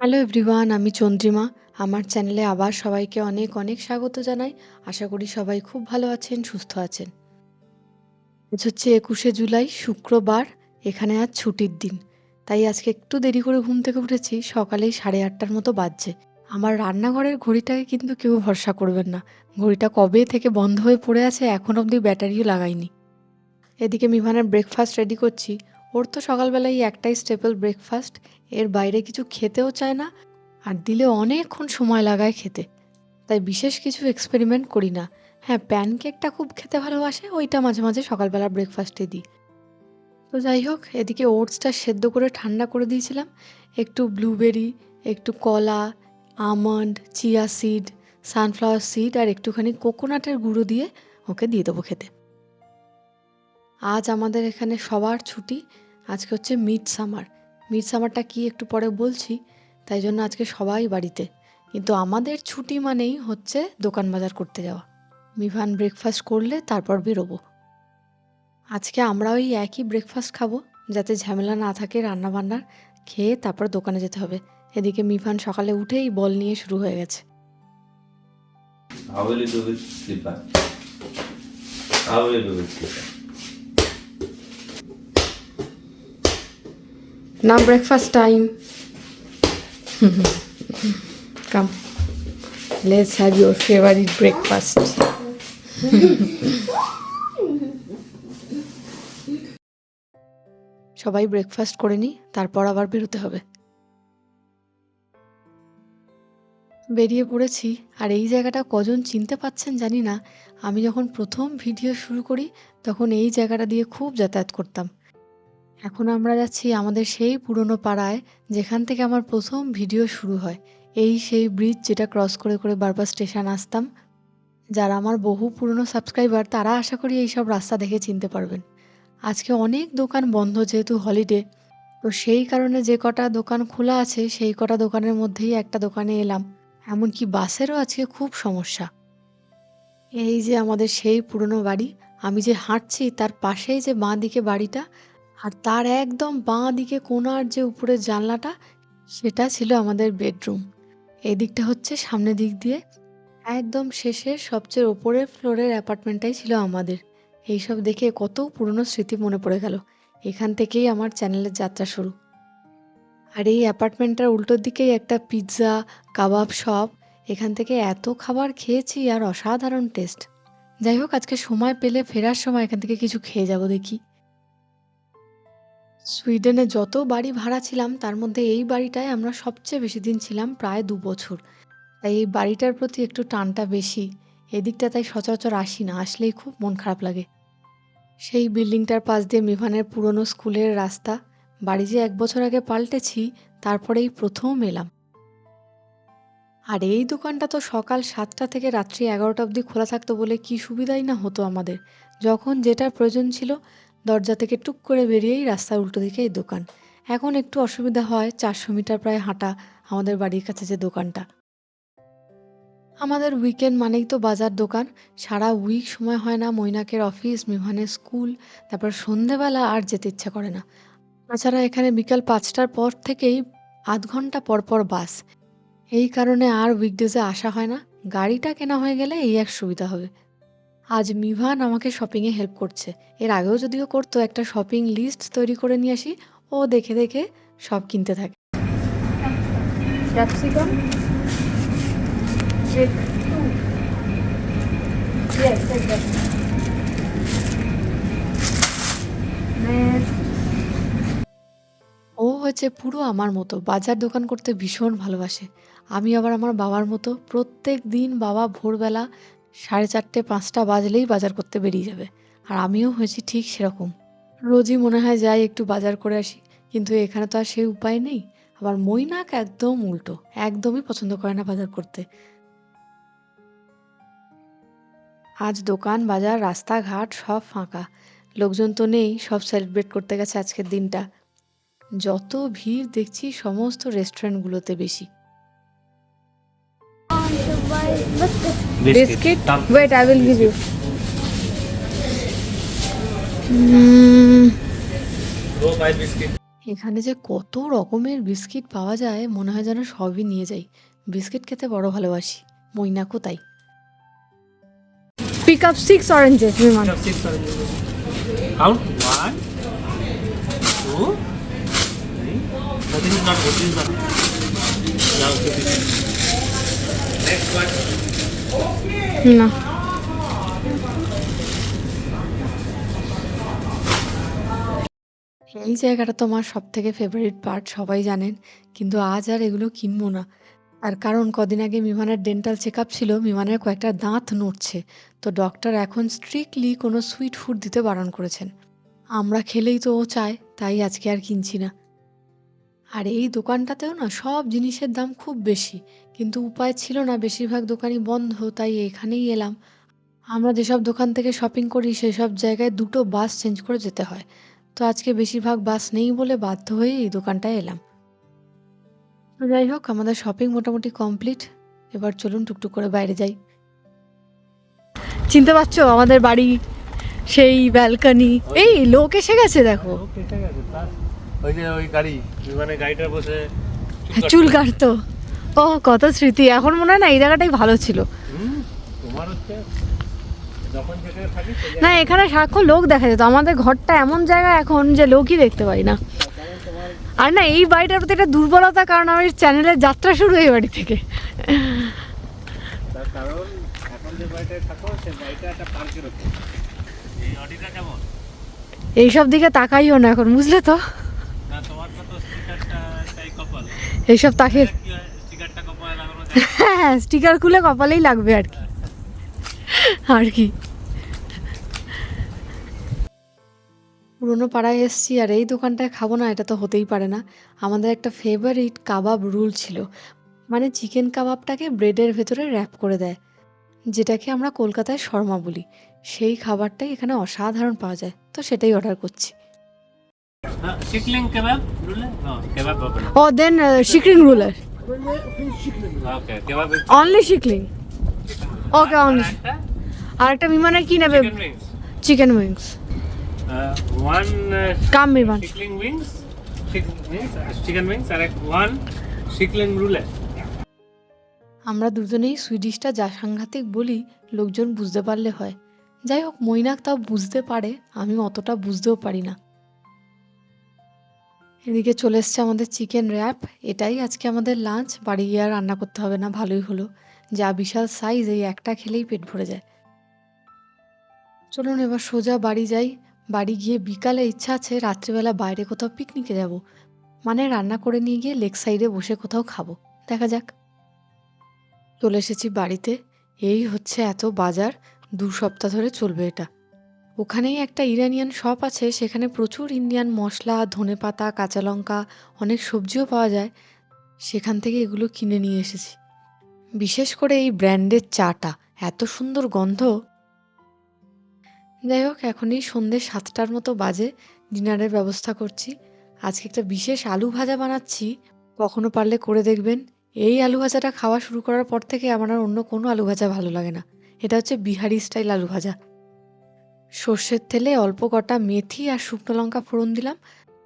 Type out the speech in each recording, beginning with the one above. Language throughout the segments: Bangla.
হ্যালো এভরিওয়ান আমি চন্দ্রিমা। আমার চ্যানেলে আবার সবাইকে অনেক অনেক স্বাগত জানাই। আশা করি সবাই খুব ভালো আছেন, সুস্থ আছেন। আজ হচ্ছে একুশে জুলাই, শুক্রবার। এখানে আজ ছুটির দিন। তাই আজকে একটু দেরি করে ঘুম থেকে উঠেছি। সকালেই সাড়ে আটটার মতো বাজছে। আমার রান্নাঘরের ঘড়িটাকে কিন্তু কেউ ভরসা করবেন না। ঘড়িটা কবে থেকে বন্ধ হয়ে পড়ে আছে এখন অবধি ব্যাটারিও লাগাইনি। এদিকে মিভানের ব্রেকফাস্ট রেডি করছি। ওর তো সকালবেলায় একটাই স্টেপল ব্রেকফাস্ট এর বাইরে কিছু খেতেও চায় না আর দিলে অনেকক্ষণ সময় লাগায় খেতে। তাই বিশেষ কিছু এক্সপেরিমেন্ট করি না। হ্যাঁ প্যানকেকটা খুব খেতে ভালোবাসে, ওইটা মাঝে মাঝে সকালবেলা ব্রেকফাস্টে দিই। তো যাই হোক, এদিকে ওটসটা সেদ্ধ করে ঠান্ডা করে দিয়েছিলাম। একটু ব্লুবেরি একটু কলা almond chia seed sunflower seed আর একটুখানি কোকোনাটের গুঁড়ো দিয়ে ওকে দিয়ে দেবো খেতে। আজ আমাদের এখানে সবার ছুটি। আজকে হচ্ছে মিড সামার মিড সামারটা কি একটু পরে বলছি, তাই জন্য আজকে সবাই বাড়িতে। কিন্তু আমাদের ছুটি মানেই হচ্ছে দোকান বাজার করতে যাওয়া। মিভান ব্রেকফাস্ট করলে তারপর বেরোবো। আজকে আমরা ওই একই ব্রেকফাস্ট খাব, যাতে ঝামেলা না থাকে রান্না বান্নার খেয়ে তারপর দোকানে যেতে হবে। এদিকে মিভান সকালে উঠেই বল নিয়ে শুরু হয়ে গেছে। How will you do with slipper? How will you do? Now breakfast time. Come. Let's have your favorite breakfast. সবাই ব্রেকফাস্ট করে নি তারপর আবার বেরোতে হবে বেরিয়ে পড়েছি আর এই জায়গাটা কজন চিনতে পাচ্ছেন জানি না আমি যখন প্রথম ভিডিও শুরু করি তখন এই জায়গাটা দিয়ে খুব যাতায়াত করতাম এখন আমরা যাচ্ছি আমাদের সেই পুরনো পাড়ায়, যেখান থেকে আমার প্রথম ভিডিও শুরু হয়। এই সেই ব্রিজ যেটা ক্রস করে করে বারবার স্টেশন আসতাম। যারা আমার বহু পুরনো সাবস্ক্রাইবার তারা আশা করি এই সব রাস্তা দেখে চিনতে পারবেন। আজকে অনেক দোকান বন্ধ যেহেতু হলিডে তো সেই কারণে যে কটা দোকান খোলা আছে, সেই কটা দোকানের মধ্যেই একটা দোকানে এলাম। এমনকি বাসেরও আজকে খুব সমস্যা। এই যে আমাদের সেই পুরনো বাড়ি, আমি যে হাঁটছি, তার পাশেই যে বাঁ দিকে বাড়িটা আর তার একদম বাঁ দিকে কোনার যে উপরের জানলাটা, সেটা ছিল আমাদের বেডরুম। এই দিকটা হচ্ছে সামনের দিক দিয়ে। একদম শেষে সবচেয়ে ওপরের ফ্লোরের অ্যাপার্টমেন্টটাই ছিল আমাদের। এইসব দেখে কত পুরনো স্মৃতি মনে পড়ে গেল। এখান থেকেই আমার চ্যানেলের যাত্রা শুরু। আর এই অ্যাপার্টমেন্টটার উল্টোর দিকেই একটা পিৎজা, কাবাব শপ। এখান থেকে এত খাবার খেয়েছি আর অসাধারণ টেস্ট। যাই হোক, আজকে সময় পেলে ফেরার সময় এখান থেকে কিছু খেয়ে যাব দেখি। সুইডেনে যত বাড়ি ভাড়া ছিলাম, তার মধ্যে এই বাড়িটায় আমরা সবচেয়ে বেশি দিন ছিলাম প্রায় দু বছর। তাই এই বাড়িটার প্রতি একটু টানটা বেশি। এদিকটা তাই সচরাচর আসি না, আসলেই খুব মন খারাপ লাগে। সেই বিল্ডিংটার পাশ দিয়ে মিভানের পুরনো স্কুলের রাস্তা। বাড়ি যে এক বছর আগে পাল্টেছি, তারপরেই প্রথম এলাম। আর এই দোকানটা তো সকাল সাতটা থেকে রাত্রি এগারোটা অবধি খোলা থাকতো বলে কি সুবিধাই না হতো আমাদের। যখন যেটার প্রয়োজন ছিল দরজা থেকে টুক করে বেরিয়েই রাস্তার উল্টো দিকে এই দোকান। এখন একটু অসুবিধা হয়, চারশো মিটার প্রায় হাঁটা আমাদের বাড়ির কাছে যে দোকানটা। আমাদের উইকেন্ড মানেই তো বাজার দোকান। সারা উইক সময় হয় না মৈনাকের অফিস মিভানের স্কুল তারপর সন্ধেবেলা আর যেতে ইচ্ছা করে না। তাছাড়া এখানে বিকাল পাঁচটার পর থেকেই আধ ঘণ্টা পর পর বাস। এই কারণে আর উইকডেজে আসা হয় না। গাড়িটা কেনা হয়ে গেলে এই এক সুবিধা হবে। আজ মিভান আমাকে শপিংয়ে হেল্প করছে। এর আগেও যদিও করতো একটা শপিং লিস্ট তৈরি করে নিয়ে আসি। ও দেখে দেখে সব কিনতে থাকে. Next. ও হচ্ছে পুরো আমার মতো বাজার দোকান করতে ভীষণ ভালোবাসে। আমি আবার আমার বাবার মতো প্রত্যেক দিন বাবা ভোরবেলা সাড়ে চারটে, পাঁচটা বাজলেই বাজার করতে বেরিয়ে যাবে। আর আমিও হয়েছি ঠিক সেরকম। রোজই মনে হয় যাই একটু বাজার করে আসি, কিন্তু এখানে তো আর সেই উপায় নেই। আবার মৈনাক একদম উল্টো, একদমই পছন্দ করে না বাজার করতে। আজ দোকান, বাজার, রাস্তাঘাট সব ফাঁকা। লোকজন তো নেই, সব সেলিব্রেট করতে গেছে আজকের দিনটা। যত ভিড় দেখছি সমস্ত রেস্টুরেন্টগুলোতে বেশি। biscuit. biscuit? Wait, I will biscuit. give you. Hmm. এখানে যে কত রকমের বিস্কিট পাওয়া যায় মনে হয় যেন সবই নিয়ে যাই। বিস্কিট খেতে বড় ভালোবাসি। মইনাকো কোথায় পিক আপ সিক্স অরেঞ্জেস না। এই জায়গাটা তো আমার সব থেকে ফেভারিট পার্ট সবাই জানেন। কিন্তু আজ আর এগুলো কিনবো না। আর কারণ কদিন আগে বিমানের ডেন্টাল চেক আপ ছিল বিমানের কয়েকটা দাঁত নড়ছে। তো ডক্টর এখন স্ট্রিক্টলি কোনো সুইট ফুড দিতে বারণ করেছেন। আমরা খেলেই তো ও চায়, তাই আজকে আর কিনছি না। আর এই দোকানটাতেও না সব জিনিসের দাম খুব বেশি, কিন্তু উপায় ছিল না, বেশিরভাগ দোকানই বন্ধ, তাই এখানেই এলাম। আমরা যেসব দোকান থেকে শপিং করি, সেসব জায়গায় দুটো বাস চেঞ্জ করে যেতে হয়। তো আজকে বেশিরভাগ বাস নেই বলে বাধ্য হয়ে এই দোকানটায় এলাম। তো যাই হোক, আমাদের শপিং মোটামুটি কমপ্লিট এবার চলুন টুকটুক করে বাইরে যাই। চিনতে পারছ, আমাদের বাড়ি সেই ব্যালকনি এই লোক এসে গেছে, দেখো। ওই যে ওই গাড়ি। বিমানে গাড়িটা বসে চুল কাটতো। ও কত স্মৃতি। এখন মনে হয় না এই জায়গাটাই ভালো ছিল। তোমার হচ্ছে না এখানে সারাক্ষণ লোক দেখা যেত। আমাদের ঘরটা এমন জায়গা এখন যে লোকই দেখতে পাই না। আর না এই বাড়িটার প্রতি একটা দুর্বলতা কারণ আমার চ্যানেলের যাত্রা শুরু এই বাড়ি থেকে। তার কারণ এখন যে বাড়িটায় থাকো সেই বাড়িটা একটা পার্কের ওপর। এই অডিটা এইসব দিকে তাকাইও না এখন বুঝলে তো না তোমার তো স্টিকারটা চাই কপাল এইসব তাকে কি হয়? হ্যাঁ স্টিকার খুলে কপালেই লাগবে আর কি। আর কি। পুরোনো পাড়ায় এসছি আর এই দোকানটায় খাব না এটা তো হতেই পারে না। আমাদের একটা ফেভারিট কাবাব রুল ছিল। মানে চিকেন কাবাবটাকে ব্রেডের ভেতরে র্যাপ করে দেয় যেটাকে আমরা কলকাতায় শর্মা বলি। সেই খাবারটাই এখানে অসাধারণ পাওয়া যায় তো সেটাই অর্ডার করছি। শিকলিং কেবাব রুলে? নো কেবাব হবে না। ও দেন শিকরিং রুলার। ওকে কেবাব অনলি শিকলিং? ওকে অনলি আর একটা? বিমানের কি নেবে? চিকেন উইংস ওয়ান কাম বিমান চিকলিং উইংস চিকেন উইংস আর ওয়ান শিকলিং রুলে। আমরা দুজনেই সুইডিশটা যা সাংঘাতিক বলি লোকজন বুঝতে পারলে হয়। যাই হোক মৈনাক তাও বুঝতে পারে আমি অতটা বুঝতেও পারি না। এদিকে চলে এসছে আমাদের চিকেন র্যাপ এটাই আজকে আমাদের লাঞ্চ বাড়ি গিয়ে আর রান্না করতে হবে না, ভালোই হলো। যা বিশাল সাইজ এই একটা খেলেই পেট ভরে যায়। চলুন এবার সোজা বাড়ি যাই। বাড়ি গিয়ে বিকালে ইচ্ছা আছে রাত্রিবেলা বাইরে কোথাও পিকনিকে যাব। মানে রান্না করে নিয়ে গিয়ে লেক সাইডে বসে কোথাও খাব। দেখা যাক। চলে এসেছি বাড়িতে। এই হচ্ছে এত বাজার। দু সপ্তাহ ধরে চলবে এটা। ওখানেই একটা ইরানিয়ান শপ আছে, সেখানে প্রচুর ইন্ডিয়ান মশলা, ধনেপাতা কাঁচা লঙ্কা অনেক সবজিও পাওয়া যায়। সেখান থেকে এগুলো কিনে নিয়ে এসেছি। বিশেষ করে এই ব্র্যান্ডের চাটা, এত সুন্দর গন্ধ। যাই হোক, এখনই সন্ধ্যে সাতটার মতো বাজে, ডিনারের ব্যবস্থা করছি। আজকে একটা বিশেষ আলু ভাজা বানাচ্ছি। কখনো পারলে করে দেখবেন। এই আলু ভাজাটা খাওয়া শুরু করার পর থেকে আমার আর অন্য কোনো আলু ভাজা ভালো লাগে না। এটা হচ্ছে বিহারি স্টাইল আলু ভাজা। সর্ষের তেলে অল্প কটা মেথি আর শুকনো লঙ্কা ফোড়ন দিলাম।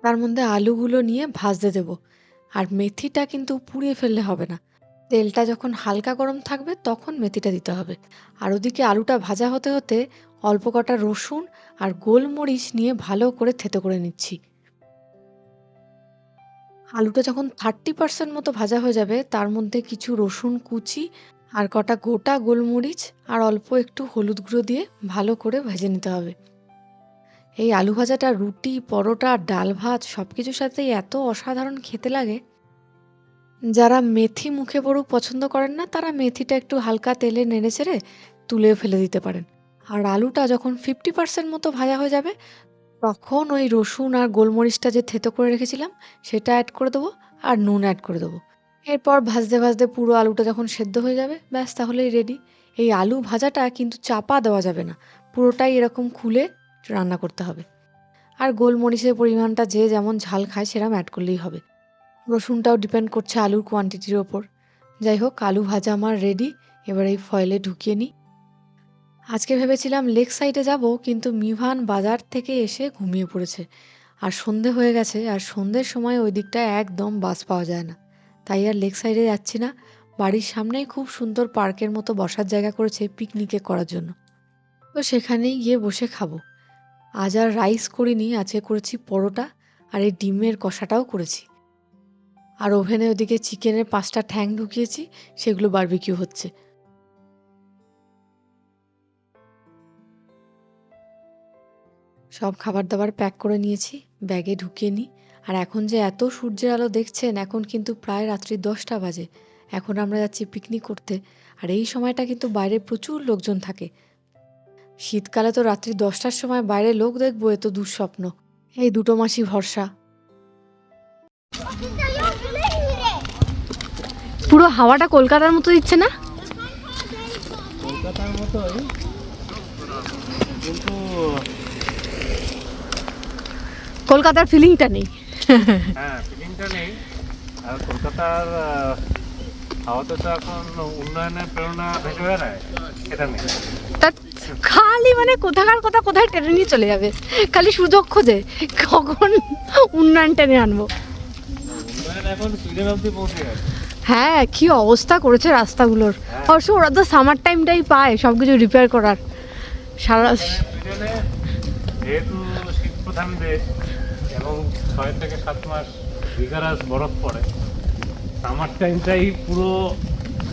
তার মধ্যে আলুগুলো নিয়ে ভাজতে দেব। আর মেথিটা কিন্তু পুড়িয়ে ফেললে হবে না। তেলটা যখন হালকা গরম থাকবে, তখন মেথিটা দিতে হবে। আর ওদিকে আলুটা ভাজা হতে হতে অল্প কটা রসুন আর গোলমরিচ নিয়ে ভালো করে থেতো করে নিচ্ছি। আলুটা যখন থার্টি পার্সেন্ট মতো ভাজা হয়ে যাবে, তার মধ্যে কিছু রসুন কুচি আর কটা গোটা গোলমরিচ আর অল্প একটু হলুদ গুঁড়ো দিয়ে ভালো করে ভেজে নিতে হবে। এই আলু ভাজাটা, রুটি, পরোটা, ডাল ভাত সব কিছুর সাথেই এত অসাধারণ খেতে লাগে। যারা মেথি মুখে পড়ুক পছন্দ করেন না, তারা মেথিটা একটু হালকা তেলে নেড়ে চেড়ে তুলে ফেলে দিতে পারেন। আর আলুটা যখন ফিফটি পার্সেন্ট মতো ভাজা হয়ে যাবে, তখন ওই রসুন আর গোলমরিচটা যে থেতো করে রেখেছিলাম, সেটা অ্যাড করে দেবো আর নুন অ্যাড করে দেবো। এরপর ভাজতে ভাজতে পুরো আলুটা যখন সেদ্ধ হয়ে যাবে, ব্যাস তাহলেই রেডি এই আলু ভাজাটা কিন্তু চাপা দেওয়া যাবে না, পুরোটাই এরকম খুলে রান্না করতে হবে। আর গোলমরিচের পরিমাণটা যে যেমন ঝাল খায় সেরকম অ্যাড করলেই হবে। রসুনটাও ডিপেন্ড করছে আলুর কোয়ান্টিটির ওপর। যাই হোক, আলু ভাজা আমার রেডি এবার এই ফয়েলে ঢুকিয়ে নিই। আজকে ভেবেছিলাম লেক সাইডে যাব, কিন্তু মিভান বাজার থেকে এসে ঘুমিয়ে পড়েছে। আর সন্ধে হয়ে গেছে, আর সন্ধ্যের সময় ওই দিকটায় একদম বাস পাওয়া যায় না। তাই আর লেক সাইডে যাচ্ছি না। বাড়ির সামনেই খুব সুন্দর পার্কের মতো বসার জায়গা করেছে পিকনিকে করার জন্য। তো সেখানেই গিয়ে বসে খাব। আজ আর রাইস করিনি, আজকে করেছি পরোটা আর এই ডিমের কষাটাও করেছি। আর ওভেনে ওদিকে চিকেনের পাঁচটা ঠ্যাং ঢুকিয়েছি, সেগুলো বারবিকিউ হচ্ছে। সব খাবার দাবার প্যাক করে নিয়েছি ব্যাগে ঢুকিয়ে নিই। আর এখন যে এত সূর্যের আলো দেখছেন এখন কিন্তু প্রায় রাত্রি দশটা বাজে। এখন আমরা যাচ্ছি পিকনিক করতে। আর এই সময়টা কিন্তু বাইরে প্রচুর লোকজন থাকে। শীতকালে তো রাত্রি দশটার সময় বাইরে লোক দেখব এ তো দুঃস্বপ্ন। এই দুটো মাসি ভরসা। পুরো হাওয়াটা কলকাতার মতো দিচ্ছে না? কলকাতার মতোই। কিন্তু কলকাতার ফিলিংটা নেই। হ্যাঁ ফিলিংটা নেই। আর কলকাতার আহ, তো এখন উন্নয়নের প্রেরণা ভেসে বেড়ায় সেটা নেই। তা খালি মানে কোথাকার কথা কোথায় টেনে নিয়ে চলে যাবে? খালি সুযোগ খোঁজে কখন উন্নয়ন টেনে আনব। হ্যাঁ কি অবস্থা করেছে রাস্তাগুলোর। অবশ্য ওরা তো সামার টাইমটাই পায় সব কিছু রিপেয়ার করার। সারা যেহেতু শীত প্রধান দেশ এবং ছয় থেকে সাত মাস বিগারাস বরফ পড়ে। সামার টাইমটাই পুরো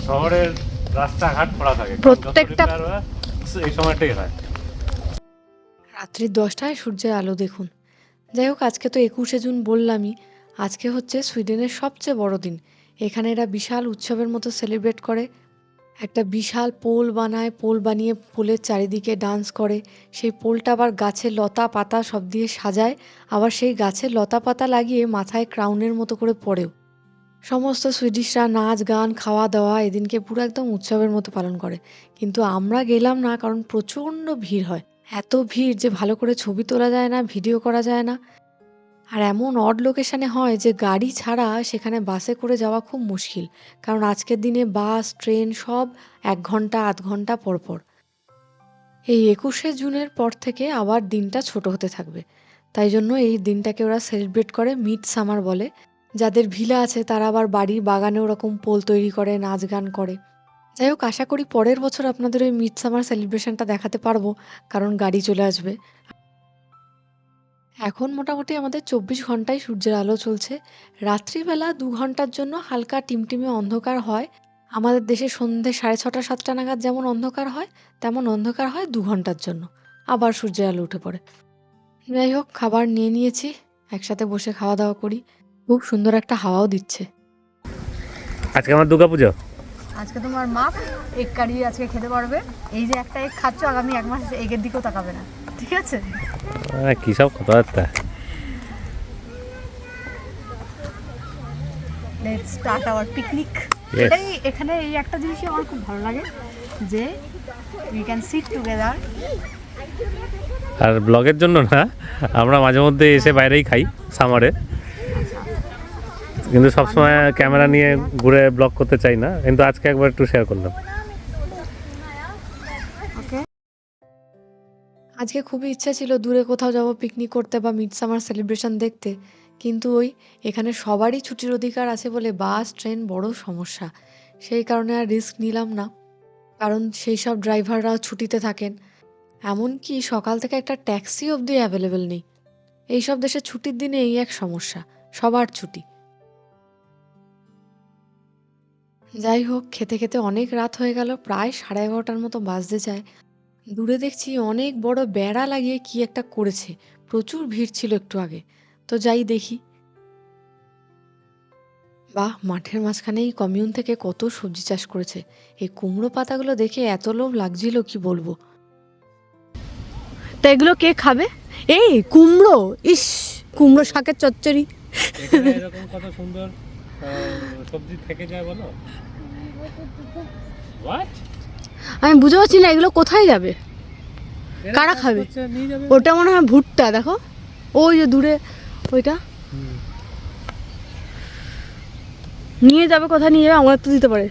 শহরের রাস্তাঘাট পড়া থাকে। প্রত্যেকটা- এই সময়টাই হয়। রাত্রি দশটায় সূর্যের আলো দেখুন। যাই হোক আজকে তো একুশে জুন বললামই। আজকে হচ্ছে সুইডেনের সবচেয়ে বড় দিন। এখানে এরা বিশাল উৎসবের মতো সেলিব্রেট করে। একটা বিশাল পোল বানায়, পোল বানিয়ে পোলের চারিদিকে ডান্স করে। সেই পোলটা আবার গাছের লতা পাতা সব দিয়ে সাজায়, আবার সেই গাছের লতা পাতা লাগিয়ে মাথায় ক্রাউনের মতো করে পড়েও। সমস্ত সুইডিশরা নাচ, গান খাওয়া দাওয়া এদিনকে পুরো একদম উৎসবের মতো পালন করে। কিন্তু আমরা গেলাম না কারণ প্রচণ্ড ভিড় হয়। এত ভিড় যে ভালো করে ছবি তোলা যায় না ভিডিও করা যায় না। আর এমন অড লোকেশানে হয় যে গাড়ি ছাড়া সেখানে বাসে করে যাওয়া খুব মুশকিল। কারণ আজকের দিনে বাস ট্রেন সব এক ঘণ্টা, আধ ঘণ্টা পর পর। এই একুশে জুনের পর থেকে আবার দিনটা ছোট হতে থাকবে। তাই জন্য এই দিনটাকে ওরা সেলিব্রেট করে মিড সামার বলে। যাদের ভিলা আছে তারা আবার বাড়ির বাগানে ওরকম পোল তৈরি করে, নাচ গান করে। যাই হোক, আশা করি পরের বছর আপনাদের ওই মিড সামার সেলিব্রেশনটা দেখাতে পারব, কারণ গাড়ি চলে আসবে। এখন মোটামুটি আমাদের চব্বিশ ঘন্টায় সূর্যের আলো চলছে। রাত্রিবেলা দু ঘণ্টার জন্য হালকা টিমটিমে অন্ধকার হয়। আমাদের দেশে সন্ধে সাড়ে ছটা, সাতটা নাগাদ যেমন অন্ধকার হয়, তেমন অন্ধকার হয় দু ঘণ্টার জন্য। আবার সূর্যের আলো উঠে পড়ে। যাই হোক, খাবার নিয়ে নিয়েছি, একসাথে বসে খাওয়া দাওয়া করি। খুব সুন্দর একটা হাওয়াও দিচ্ছে। আজকে আমার দুর্গা পুজো আজকে তোমার মা এগ কারি আজকে খেতে পারবে। এই যে একটা এগ খাচ্ছ আগামী এক মাস এগের দিকেও তাকাবে না। ঠিক আছে? কি সব কথাবার্তা? Let's start our picnic. এটাই এখানে এই একটা জিনিসই আমার খুব ভালো লাগে যে উই ক্যান সিট টুগেদার আর ব্লগের জন্য না আমরা মাঝে মধ্যে এসে বাইরেই খাই সামারে কিন্তু সবসময় ক্যামেরা নিয়ে ঘুরে ব্লগ করতে চাই না, কিন্তু আজকে একবার একটু শেয়ার করলাম। আজকে খুবই ইচ্ছা ছিল দূরে কোথাও যাব পিকনিক করতে বা মিড সামার সেলিব্রেশন দেখতে, কিন্তু ওই এখানে সবারই ছুটির অধিকার আছে বলে বাস ট্রেন বড় সমস্যা। সেই কারণে আর রিস্ক নিলাম না, কারণ সেই সব ড্রাইভাররাও ছুটিতে থাকেন। এমনকি সকাল থেকে একটা ট্যাক্সি অবধি অ্যাভেলেবেল নেই। এই সব দেশে ছুটির দিনে এই এক সমস্যা, সবার ছুটি। যাই হোক খেতে খেতে অনেক রাত হয়ে গেল প্রায় সাড়ে এগারোটার মতো বাজতে যায়। দূরে দেখছি অনেক বড় বেড়া লাগিয়ে কি একটা করেছে প্রচুর ভিড় ছিল একটু আগে। তো যাই দেখি। বাহ মাঠের মাঝখানেই কমিউন থেকে কত সবজি চাষ করেছে। এই কুমড়ো পাতাগুলো দেখে এত লোভ লাগছিল কি বলব? তা এগুলো কে খাবে? এই কুমড়ো ইস কুমড়ো শাকের চচ্চড়ি। এরকম কত সুন্দর সবজি থেকে যায় বলো? হোয়াট আমি বুঝতে পারছি না এগুলো কোথায় যাবে? কারা খাবে? ওটা মনে হয় ভুট্টা দেখো। ওই যে দূরে ওইটা। নিয়ে যাবে কোথায় নিয়ে যাবে আমার তো দিতে পারে।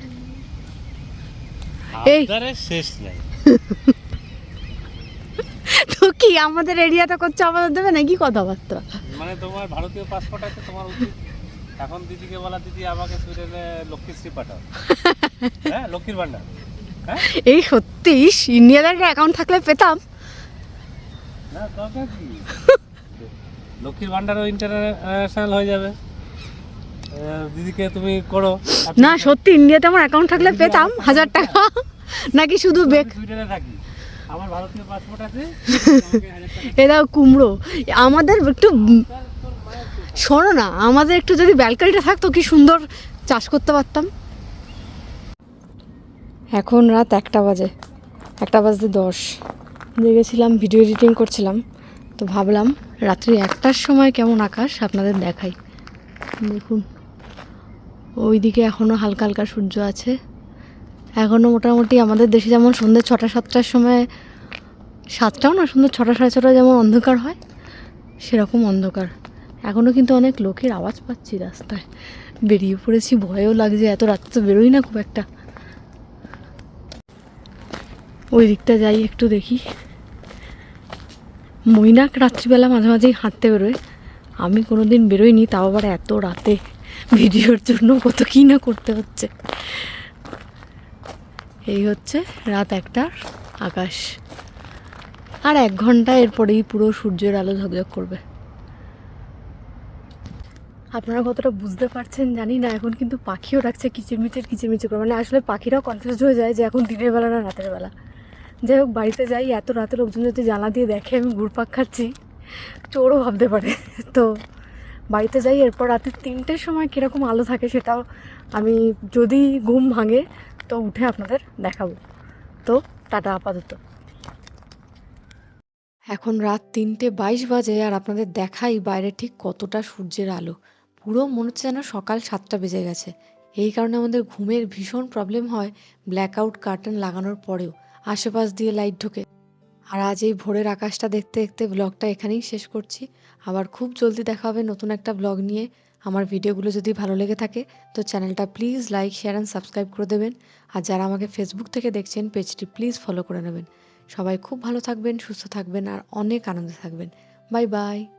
এই। শেষ নাই। তো কি আমাদের এরিয়াতে করছে আমাদের দেবে নাকি কথাবার্তা? মানে তোমার ভারতীয় পাসপোর্ট আছে তোমার উচিত এখন দিদিকে বলা দিদি আমাকে সুইডেনে লক্ষ্মীশ্রী পাঠাও। হ্যাঁ লক্ষ্মীর ভান্ডার। হ্যাঁ? এই সত্যি? ইন্ডিয়াতে একটা অ্যাকাউন্ট থাকলে পেতাম। না দরকার কি? লক্ষ্মীর ভান্ডারও ইন্টারন্যাশনাল হয়ে যাবে। দিদিকে তুমি করো। না সত্যি ইন্ডিয়াতে আমার অ্যাকাউন্ট থাকলে পেতাম হাজার টাকা। নাকি শুধু বেক সুইডেনে থাকি। আমার ভারতীয় পাসপোর্ট আছে। এরা কুমড়ো। আমাদের একটু শোনো না, আমাদের একটু যদি ব্যালকানিটা থাকতো, কি সুন্দর চাষ করতে পারতাম। এখন রাত একটা বাজে, একটা বাজতে দশ। দেখেছিলাম ভিডিও এডিটিং করছিলাম, তো ভাবলাম রাত্রি একটার সময় কেমন আকাশ, আপনাদের দেখাই। দেখুন, ওইদিকে এখনও হালকা হালকা সূর্য আছে। এখনও মোটামুটি আমাদের দেশে যেমন সন্ধ্যে ছটা, সাতটার সময়, সাতটাও না সুন্দর ছটা, সাড়ে ছটা যেমন অন্ধকার হয়, সেরকম অন্ধকার। এখনও কিন্তু অনেক লোকের আওয়াজ পাচ্ছি রাস্তায়। বেরিয়ে পড়েছি, ভয়ও লাগছে, এত রাত্রে তো বেরোই না খুব একটা। ওই দিকটা যাই একটু দেখি। মৈনাক রাত্রিবেলা মাঝে মাঝেই হাঁটতে বেরোয়। আমি কোনো দিন বেরোইনি, তাও আবার এত রাতে। ভিডিওর জন্য কত কী না করতে হচ্ছে। এই হচ্ছে রাত একটার আকাশ। আর এক ঘণ্টা এরপরেই পুরো সূর্যের আলো ঝকঝক করবে। আপনারা কতটা বুঝতে পারছেন জানি না, এখন কিন্তু পাখিও ডাকছে কিচিরমিচির কিচিরমিচির করে। মানে আসলে পাখিরাও কনফিউজ হয়ে যায় যে এখন দিনের বেলা না রাতের বেলা। যাই হোক, বাড়িতে যাই, এত রাতে লোকজন যদি জানলা দিয়ে দেখে, আমি ঘুরপাক খাচ্ছি, চোরও ভাবতে পারে। তো বাড়িতে যাই, এরপর রাতে তিনটের সময় কীরকম আলো থাকে সেটাও আমি যদি ঘুম ভাঙে, তো উঠে আপনাদের দেখাবো। তো টাটা, আপাতত। এখন রাত তিনটে বাইশ বাজে আর আপনাদের দেখাই বাইরে ঠিক কতটা সূর্যের আলো। পুরো মনে হচ্ছে যেন সকাল সাতটা বেজে গেছে। এই কারণে আমাদের ঘুমের ভীষণ প্রবলেম হয় ব্ল্যাক আউট কার্টেন লাগানোর পরেও। আশেপাশ দিয়ে লাইট ঢোকে। আর আজ এই ভোরের আকাশটা দেখতে দেখতে ব্লগটা এখানেই শেষ করছি। আবার খুব জলদি দেখা হবে নতুন একটা ব্লগ নিয়ে। আমার ভিডিওগুলো যদি ভালো লেগে থাকে, তো চ্যানেলটা please like share and subscribe করে দেবেন। আর যারা আমাকে ফেসবুক থেকে দেখছেন পেজটি প্লিজ ফলো করে নেবেন। সবাই খুব ভালো থাকবেন, সুস্থ থাকবেন, আর অনেক আনন্দে থাকবেন। Bye bye